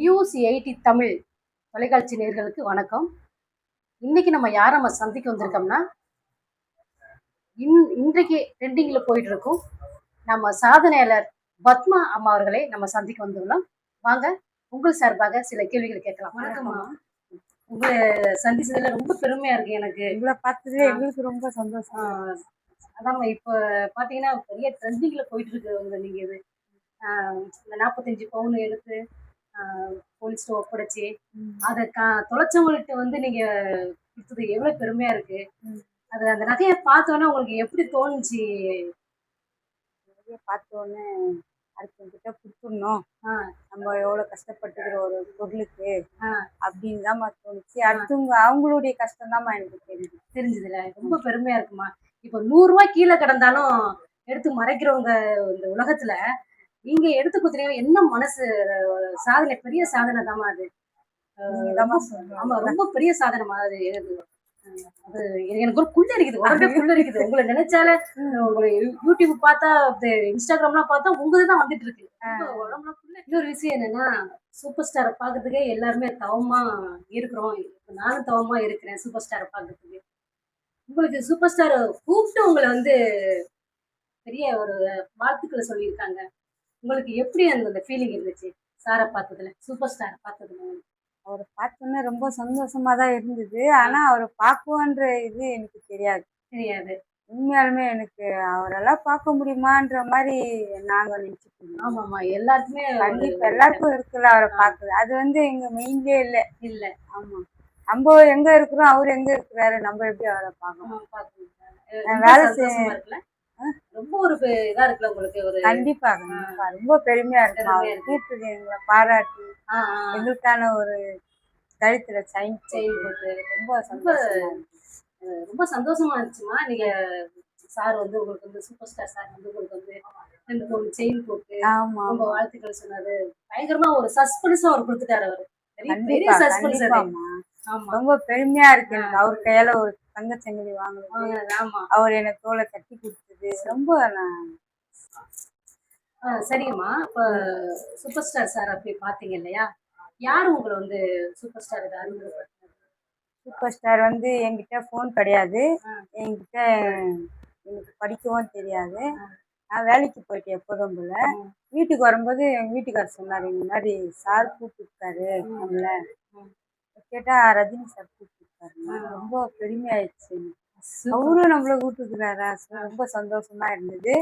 News eighty Tamil தொலைக்காட்சி நேயர்களுக்கு வணக்கம். இன்னைக்கு நம்ம யாரை நம்ம சந்திக்க வந்திருக்கோம்னா இன் இன்றைக்கு ட்ரெண்டிங்கில் போயிட்டு இருக்கோம் நம்ம சாதனையாளர் பத்மா அம்மா அவர்களை நம்ம சந்திக்க வந்துள்ளோம். வாங்க உங்கள் சார்பாக சில கேள்விகள் கேட்கலாம். வணக்கம்மா. உங்களை சந்திச்சதுல ரொம்ப பெருமையா இருக்கு எனக்கு. உங்களை பார்த்ததுல எங்களுக்கு ரொம்ப சந்தோஷம். அதாம்மா இப்போ பார்த்தீங்கன்னா பெரிய ட்ரெண்டிங்கில் போயிட்டு இருக்கு உங்க நீங்க இது. இந்த நாற்பத்தஞ்சு பவுன் எடுத்து போலீஸ்ட்டு ஒப்படைச்சி. அதை கா தொலைச்சவங்கள்ட்ட வந்து நீங்க கொடுத்தது எவ்வளவு பெருமையா இருக்கு. அது அந்த நகையை பார்த்தோன்னே உங்களுக்கு எப்படி தோணுச்சு நிறைய பார்த்தோன்னே அடுத்தவங்கிட்ட கொடுத்துடணும். நம்ம எவ்வளோ கஷ்டப்பட்டுக்கிற ஒரு பொருளுக்கு. அப்படின்னு தான்மா தோணுச்சு அடுத்தவங்க அவங்களுடைய கஷ்டம் தான்மா எனக்கு தெரியுது தெரிஞ்சதுல ரொம்ப பெருமையா இருக்குமா இப்போ நூறு ரூபாய் கீழே கிடந்தாலும் எடுத்து மறைக்கிறவங்க இந்த உலகத்துல நீங்க எடுத்து கொடுத்தீங்க என்ன மனசு சாதனை? பெரிய சாதனை தாம்மா அது. ஆமா ரொம்ப பெரிய சாதனைமா அது அது எனக்கு ஒரு குள்ள இருக்குது உடம்பே குள்ள இருக்குது உங்களை நினைச்சாலே உங்களை யூடியூப் பார்த்தா இன்ஸ்டாகிராம்லாம் பார்த்தா உங்களுது தான் வந்துட்டு இருக்கு. இன்னொரு விஷயம் என்னன்னா சூப்பர் ஸ்டாரை பார்க்கறதுக்கே எல்லாருமே தவமா இருக்கிறோம். நானும் தவமா இருக்கிறேன் சூப்பர் ஸ்டாரை பார்க்கறதுக்கு. உங்களுக்கு சூப்பர் ஸ்டார் கூப்பிட்டு உங்களை வந்து பெரிய ஒரு வாழ்த்துக்களை சொல்லியிருக்காங்க. உங்களுக்கு எப்படி அந்த ஃபீலிங் இருந்துச்சு? சாரை பார்த்ததுல சூப்பர் ஸ்டாரை பார்த்ததுல? அவரை பார்த்தோன்னே ரொம்ப சந்தோஷமா தான் இருந்தது. ஆனா அவரை பார்க்குவோன்ற இது எனக்கு தெரியாது. தெரியாது. உண்மையாலுமே எனக்கு அவரெல்லாம் பார்க்க முடியுமான்ற மாதிரி நாங்க நினைச்சிட்டு இருந்தோம் ஆமாமா எல்லாருக்குமே கண்டிப்பா எல்லாருக்கும் இருக்குல்ல அவரை பார்க்குது அது வந்து எங்க மெயின்லயே இல்லை. இல்ல. ஆமா. நம்ம எங்க இருக்கிறோம் அவர் எங்க இருக்கிறாரு நம்ம எப்படி அவரை பார்க்கணும்? வேலை சந்தோஷமா செய்ய- இருக்குல்ல? ரொம்ப ஒரு இதா இருக்குல்ல உங்களுக்கு ஒரு கண்டிப்பா ரொம்ப பெருமையா இருக்கு. கூப்பிட்டு எங்களை பாராட்டி எங்களுக்கான ஒரு கழுத்துல சைன் செயின் போட்டு. ரொம்ப. அஹ் ரொம்ப சந்தோஷமா இருந்துச்சுமா? நீங்க சார் வந்து உங்களுக்கு வந்து சூப்பர் ஸ்டார் சார் வந்து உங்களுக்கு வந்து ரெண்டு மூணு செயின் போட்டு ஆமா ரொம்ப ஆமா. வாழ்த்துக்கள் சொன்னாரு. பயங்கரமா ஒரு சஸ்பென்ஸா அவர் கொடுத்துட்டாரு அவரு. பெரிய- சஸ்பென்ஸ் ரொம்ப பெருமையா இருக்கு. எனக்கு அவர் கையால ஒரு தங்கச்சங்கிலி வாங்குறது. ஆமா, ஆமா. அவர் எனக்கு தோலை கட்டி கொடுத்தது ரொம்ப நான் ஆ, சரிங்கம்மா இப்போ சூப்பர் ஸ்டார் சார் அப்படி பார்த்தீங்க இல்லையா யார் உங்களை வந்து சூப்பர் ஸ்டார் இதை சூப்பர் ஸ்டார் வந்து என்கிட்ட ஃபோன் கிடையாது. என்கிட்ட எனக்கு படிக்கவும் தெரியாது நான் வேலைக்கு போயிட்டேன் எப்போதும் போல. வீட்டுக்கு வரும்போது எங்க வீட்டுக்காரர் சொன்னார் இந்த மாதிரி சார் கூப்பிட்டுருக்காரு நம்மள ம். கேட்டா ரஜினி சார் கூப்பிட்டுருக்காரு. ரொம்ப பெருமையாயிடுச்சு எனக்கு. அவரும் நம்மள கூப்பிட்டுருக்காரா ரொம்ப சந்தோஷமா இருந்தது.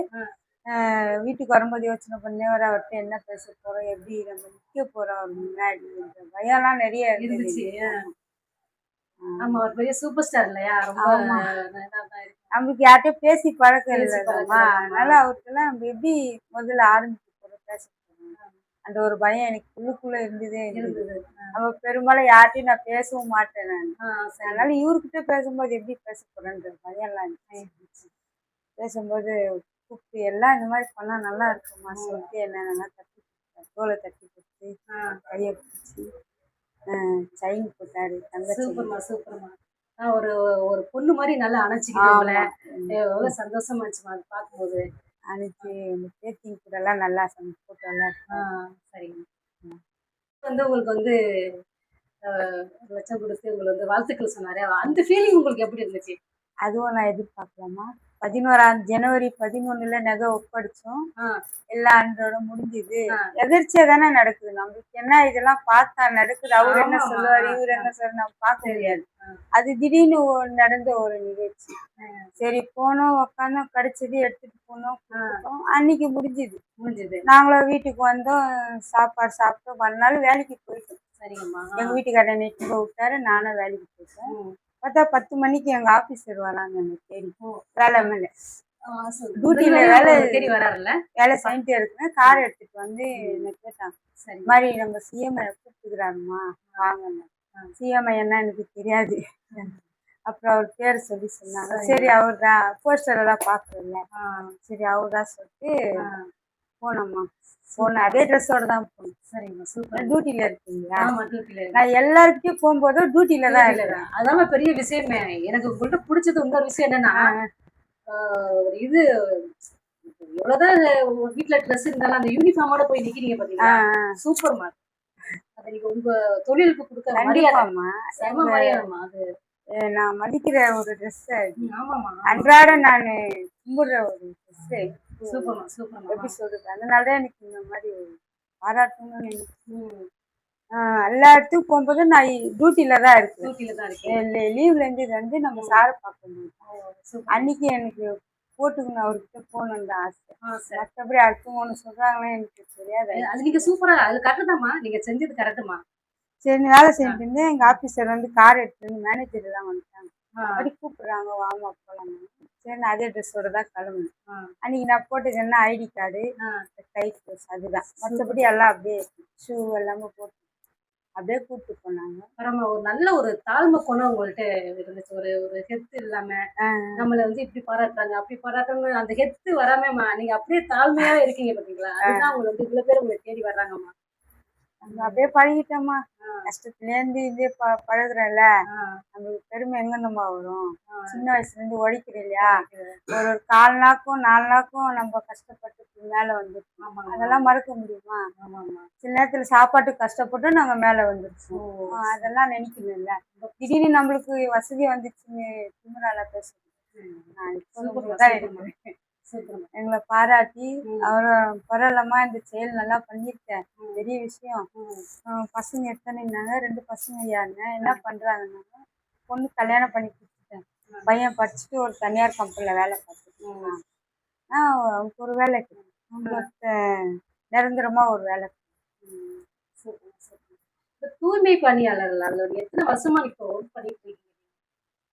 வீட்டுக்கு வரும்போது யோசனை பண்ணேன் வர அவர்கிட்ட என்ன பேச போறோம் எப்படி நம்ம நிக்க போறோம் முன்னாடி பயம்லாம் நிறைய இருந்துச்சு ஆமா ஒரு பெரிய சூப்பர் ஸ்டார் இல்லையா? ரொம்ப. நம்மளுக்கு யார்கிட்டயும் பேசி பழக்கம் பேசி இல்லைம்மா பழக்கம் இல்ல. அதனால அவர்கிட்டலாம் நம்ம எப்படி முதல்ல ஆரம்பிக்க போறோம் பேச அந்த ஒரு பயம் எனக்கு உள்ளுக்குள்ள இருந்ததே இருந்தது. நம்ம பெரும்பாலும் யார்கிட்டயும் நான் பேசவும் மாட்டேன் நான். அதனால இவர்கிட்ட பேசும்போது எப்படி பேச போறேன்ற பயம்லாம் இருந்துச்சு. பேசும்போது கூப்பிட்டு எல்லாம் இந்த மாதிரி பண்ணா நல்லா இருக்குமா சொல்லிட்டு என்ன நல்லா தட்டி. தோலை தட்டி கொடுத்து கையை பிடிச்சி செயின் போட்டாரு தங்கச்சி சூப்பர்மா சூப்பர்மா. ஒரு ஒரு பொண்ணு மாதிரி நல்லா அணைச்சிக்கிட்டோம்ல எவ்வளவு சந்தோஷமா இருந்துச்சுமா அது பார்க்கும்போது. அனுப்பிச்சு இந்த பேத்திங் கூட எல்லாம் நல்லா போட்டோ எல்லாம் ஆ, சரிங்க. வந்து உங்களுக்கு வந்து லட்சம் கொடுத்து உங்களுக்கு வந்து வாழ்த்துக்கள் சொன்னாரு. அந்த ஃபீலிங் உங்களுக்கு எப்படி இருந்துச்சு? அதுவும் நான் எதிர்பார்க்கலாமா பதினோராம் ஜனவரி பதினொன்னுல நகை ஒப்படைச்சோம். எல்லா ஆண்டோட முடிஞ்சுது. எதிர்ச்சியா தானே நடக்குது. நம்மளுக்கு என்ன இதெல்லாம் பார்த்தா நடக்குது. அவர் என்ன. சொல்லுவாரு இவர் என்ன சொல்லுவாரு நம்ம பார்க்க ஆ. அது திடீர்னு நடந்த ஒரு நிகழ்ச்சி. சரி போனோம் உட்காந்தோம் கிடைச்சது எடுத்துட்டு போனோம். அன்னைக்கு முடிஞ்சுது. முடிஞ்சது. நாங்களும் வீட்டுக்கு வந்தோம். சாப்பாடு சாப்பிட்டோம். மறுநாள் வேலைக்கு போயிட்டோம். சரிங்கம்மா. எங்க வீட்டுக்காரர் நெட்டு விட்டாரு. நானும் வேலைக்கு போயிட்டேன். பார்த்தா பத்து மணிக்கு எங்க ஆபீசர் வராங்க எனக்கு தேடி. வேலை மேல. டியூட்டில வேலை- தேடி வராருல்ல? வேலை செஞ்சுட்டு இருக்கேன் கார் எடுத்துட்டு வந்து என்ன கேட்டாங்க சரி. மாதிரி நம்ம சிஎம் கூப்பிட்டுக்கிறாருமா வாங்க சிஎம் என்ன எனக்கு தெரியாது. அப்புறம் அவர் பேர் சொல்லி சொன்னாங்க. சரி. அவர் தான் போஸ்டர் எல்லாம் பார்க்குறேன்ல. ஆ, சரி அவர் தான் சொல்லிட்டு போனோம்மா போனேன் அதே ட்ரெஸ்ஸோட தான் போனேன் சரிங்கம்மா சூப்பர் டியூட்டில இருக்கீங்களா? ஆமா டியூட்டில நான் எல்லாருக்கிட்டையும் போகும்போது டியூட்டில தான் இருக்கேன் அதான் பெரிய விஷயமே. எனக்கு உங்கள்ட்ட பிடிச்சது இன்னொரு விஷயம் என்னன்னா இது எவ்வளவுதான் வீட்டுல ட்ரெஸ் இருந்தாலும் அந்த யூனிஃபார்மோட போய் நிக்கிறீங்க பாத்தீங்களா? சூப்பர் மார்க் அது நீங்க உங்க தொழிலுக்கு கொடுக்குற மரியாதை. கண்டிப்பாம்மா. செம மரியாதைமா அது. நான் மதிக்கிற ஒரு ட்ரெஸ் ஆமாமா அன்றாட நான் கும்பிடுற ஒரு ட்ரெஸ் சூப்பர்மா சூப்பர்மா எப்படி சொல்றது? அதனால தான் எனக்கு இந்த மாதிரி பாராட்டணும்னு எல்லா இடத்துக்கும் போகும்போது நான் டியூட்டில தான் இருக்கேன். டியூட்டில தான் இருக்கேன் லீவ்ல இருந்து வந்து நம்ம சாரை பார்க்கணும் சூப்பர் அன்னைக்கு எனக்கு போட்டுக்கணும் அவர்கிட்ட போகணுன்னு தான் ஆசை. மற்றபடி அடுத்தவங்க ஒன்று சொல்றாங்களே எனக்கு தெரியாது. அது நீங்க சூப்பரா அது கரெக்ட் தான்மா நீங்க செஞ்சது கரெக்டுமா சரி வேலை செஞ்சுட்டு இருந்தேன். எங்க ஆபீசர் வந்து கார் எடுத்துட்டு மேனேஜர் எல்லாம் வந்துட்டாங்க. அப்படி கூப்பிடுறாங்க வாமா போலாம் சரி நான் அதே ட்ரெஸ்ஸோட தான் கிளம்புனேன் ஆ. அன்னைக்கு நான் போட்டது என்ன ஐடி கார்டு. கை ட்ரெஸ் அதுதான். மற்றபடி எல்லாம் அப்படியே ஷூ எல்லாமே போட்டு அப்படியே கூப்பிட்டு போனாங்க. பரம ஒரு நல்ல ஒரு தாழ்மை குணம் உங்கள்ட்ட இருந்துச்சு. ஒரு ஒரு ஹெத்து இல்லாம நம்மள வந்து இப்படி பாராட்டுறாங்க அப்படி பாராட்டுறாங்க அந்த ஹெத்து வராம ம- நீங்க அப்படியே தாழ்மையா இருக்கீங்க பாத்தீங்களா? அதுதான் உங்களை வந்து இவ்வளவு பேர் உங்களை தேடி வர்றாங்கம்மா. நம்ம அப்படியே பழகிட்டோமா. கஷ்டத்துலேருந்து இதே ப பழகுறோம்ல நம்மளுக்கு பெருமை எங்க நம்ம வரும். சின்ன வயசுல இருந்து உழைக்கிறோம் இல்லையா? ஒரு ஒரு கால் நாக்கும் நாலு நாக்கும் நம்ம கஷ்டப்பட்டு மேல வந்துருக்கோம் அதெல்லாம் மறக்க முடியுமா? சில நேரத்துல சாப்பாட்டுக்கு கஷ்டப்பட்டு நாங்க மேல வந்துருக்கோம் அதெல்லாம் நினைக்கணும்ல. திடீர்னு நம்மளுக்கு வசதி வந்துச்சுன்னு திமிரால பேசுறேன் நான் இப்போ தான். எங்களை பாராட்டி. அவரை பரவாயில்லம்மா இந்த செயல் நல்லா பண்ணியிருக்கேன். பெரிய விஷயம். பசங்க எத்தனைன்னாங்க ரெண்டு பசங்க யாருங்க? என்ன பண்றாங்கன்னாங்க பொண்ணு கல்யாணம் பண்ணி கொடுத்துட்டேன். பையன் படிச்சுட்டு ஒரு தனியார் கம்பெனில வேலை. ஆ அவனுக்கு ஒரு வேலை உங்களுக்கு நிரந்தரமா ஒரு வேலை தூய்மை பணியாளர்கள் எத்தனை வருஷமா இப்போ ஒர்க் பண்ணிட்டு இருக்கீங்க?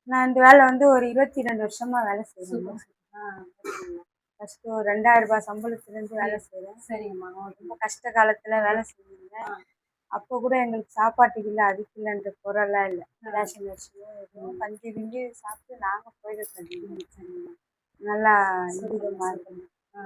நான் இந்த வேலை வந்து ஒரு இருபத்தி ரெண்டு வருஷமா வேலை செய்யறேன் ஃபர்ஸ்ட் ஒரு ரெண்டாயிரம் ரூபாய் சம்பளத்துல இருந்து வேலை செய்யறேன் சரிங்கம்மா. ரொம்ப கஷ்ட காலத்துல வேலை செஞ்சேன் ஆ. அப்போ கூட எங்களுக்கு சாப்பாட்டுக்கு இல்லை அதுக்கு இல்லைன்ற குறைலாம் இல்லை. ரேஷன் எதுவும் கஞ்சி கிஞ்சி சாப்பிட்டு நாங்க போயிட்டு நல்லா இருக்கணும். ஆ,